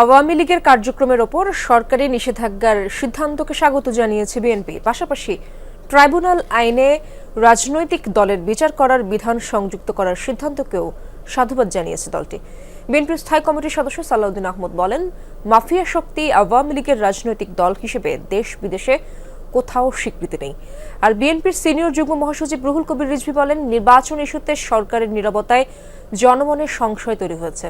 আওয়ামী লীগের কার্যক্রমের ওপর সরকারি নিষেধাজ্ঞার সিদ্ধান্তকে স্বাগত জানিয়েছে বিএনপি। পাশাপাশি ট্রাইব্যুনাল আইনে রাজনৈতিক দলের বিচার করার বিধান সংযুক্ত করার সিদ্ধান্তকেও সাধুবাদ জানিয়েছে দলটি। বিএনপির স্থায়ী কমিটির সদস্য সালাউদ্দিন আহমদ বলেন, মাফিয়া শক্তি আওয়ামী লীগের রাজনৈতিক দল হিসেবে দেশ বিদেশে কোথাও স্বীকৃতি নেই। আর বিএনপির সিনিয়র যুগ্ম মহাসচিব রুহুল কবির রিজভি বলেন, নির্বাচন ইস্যুতে সরকারের নিরাপত্তায় জনমনের সংশয় তৈরি হয়েছে।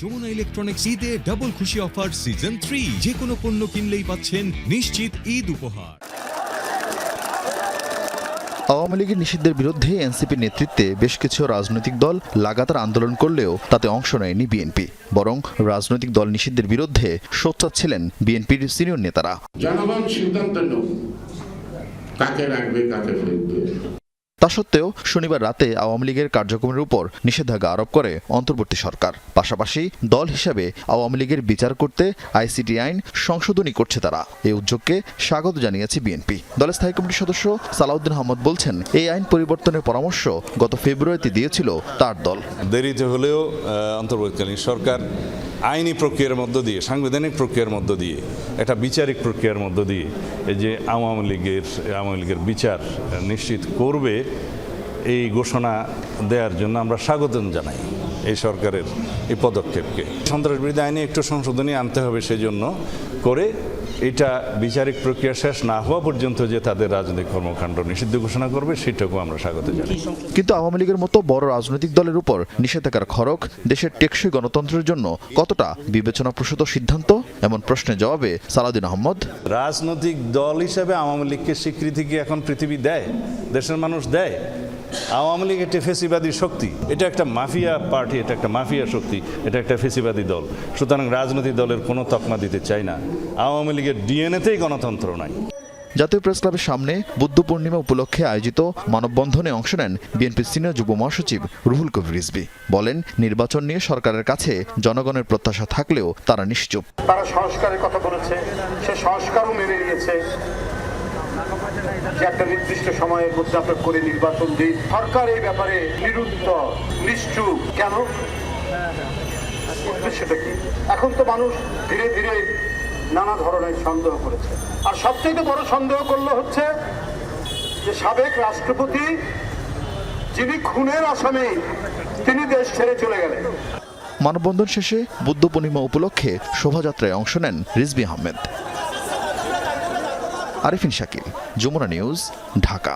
যমুনা ইলেকট্রনিক্স ঈদে ডাবল খুশি অফার সিজন থ্রি যে কোনো পণ্য কিনলেই পাচ্ছেন নিশ্চিত ঈদ উপহার। আওয়ামী লীগের নিষিদ্ধের বিরুদ্ধে এনসিপির নেতৃত্বে বেশ কিছু রাজনৈতিক দল লাগাতার আন্দোলন করলেও তাতে অংশ নেয়নি বিএনপি। বরং রাজনৈতিক দল নিষিদ্ধের বিরুদ্ধে সোচ্চার ছিলেন বিএনপির সিনিয়র নেতারা। জনগণ সিদ্ধান্ত নেব কাকে রাখবে কাকে ফেলবে তা সত্ত্বেও শনিবার রাতে আওয়ামী লীগের কার্যক্রমের উপর নিষেধাজ্ঞা আরোপ করে অন্তর্বর্তী সরকার। পাশাপাশি দল হিসাবে আওয়ামী লীগের বিচার করতে আইসিটি আইন সংশোধনী করছে তারা। এই উদ্যোগকে স্বাগত জানিয়েছে বিএনপি। দলের স্থায়ী কমিটির সদস্য সালাউদ্দিন আহমদ বলছেন, এই আইন পরিবর্তনের পরামর্শ গত ফেব্রুয়ারিতে দিয়েছিল তার দল। দেরিতে হলেও অন্তর্বর্তীকালীন সরকার আইনি প্রক্রিয়ার মধ্য দিয়ে, সাংবিধানিক প্রক্রিয়ার মধ্য দিয়ে, একটা বিচারিক প্রক্রিয়ার মধ্য দিয়ে এই যে আওয়ামী লীগের আওয়ামী লীগের বিচার নিশ্চিত করবে, এই ঘোষণা দেওয়ার জন্য আমরা স্বাগতম জানাই। এই সরকারের এই পদক্ষেপকে। সন্ত্রাস বিরোধী আইনে একটু সংশোধনী আনতে হবে সেজন্য করে এটা বিচারিক প্রক্রিয়া শেষ না হওয়া পর্যন্ত যে তাদের রাজনৈতিক কর্মকাণ্ড নিষিদ্ধ ঘোষণা করবে সেটাকেও আমরা স্বাগত জানাই। কিন্তু আওয়ামী লীগের মতো বড় রাজনৈতিক দলের উপর নিষেধাজ্ঞার খরক দেশের টেকসই গণতন্ত্রের জন্য কতটা বিবেচনাপ্রসূত সিদ্ধান্ত? এমন প্রশ্নের জবাবে সালাউদ্দিন আহমদ। রাজনৈতিক দল হিসেবে আওয়ামী লীগকে স্বীকৃতি কি এখন পৃথিবী দেয়? দেশের মানুষ দেয়? আওয়ামী লীগ একটি ফেসিবাদী শক্তি। এটা একটা মাফিয়া পার্টি এটা একটা মাফিয়া শক্তি এটা একটা ফেসিবাদী দল। সুতরাং রাজনৈতিক দলের কোনো তকমা দিতে চাই না। আওয়ামী লীগের ডিএনএতেই গণতন্ত্র নাই জাতীয় প্রেস ক্লাবের সামনে বুদ্ধ পূর্ণিমা উপলক্ষে আয়োজিত মানববন্ধনে অংশ নেন বিএনপির সিনিয়র যুব মহাসচিব রুহুল কবির রিজবি বলেন নির্বাচন নিয়ে সরকারের কাছে জনগণের প্রত্যাশা থাকলেও তারা নিশ্চুপ। তারা সংস্কারের কথা বলেছে সে সংস্কারও মেনে নিয়েছে। যে একটা নির্দিষ্ট সময়ের মধ্যে আমরা করে নির্বাচন দিই সরকার এই ব্যাপারে নিরুত্তর নিশ্চুপ। কেন? উদ্দেশ্যটা কি? এখন তো মানুষ ধীরে ধীরে নানা ধরনের সন্দেহ করেছে। আর সবচেয়ে বড় সন্দেহ করল হচ্ছে যে সাবেক রাষ্ট্রপতি, যিনি খুনের আসামি, তিনি দেশ ছেড়ে চলে গেলেন। মানববন্ধন শেষে বুদ্ধ পূর্ণিমা উপলক্ষে শোভাযাত্রায় অংশ নেন রিজভি আহমেদ। আরিফিন শাকিল যমুনা নিউজ ঢাকা।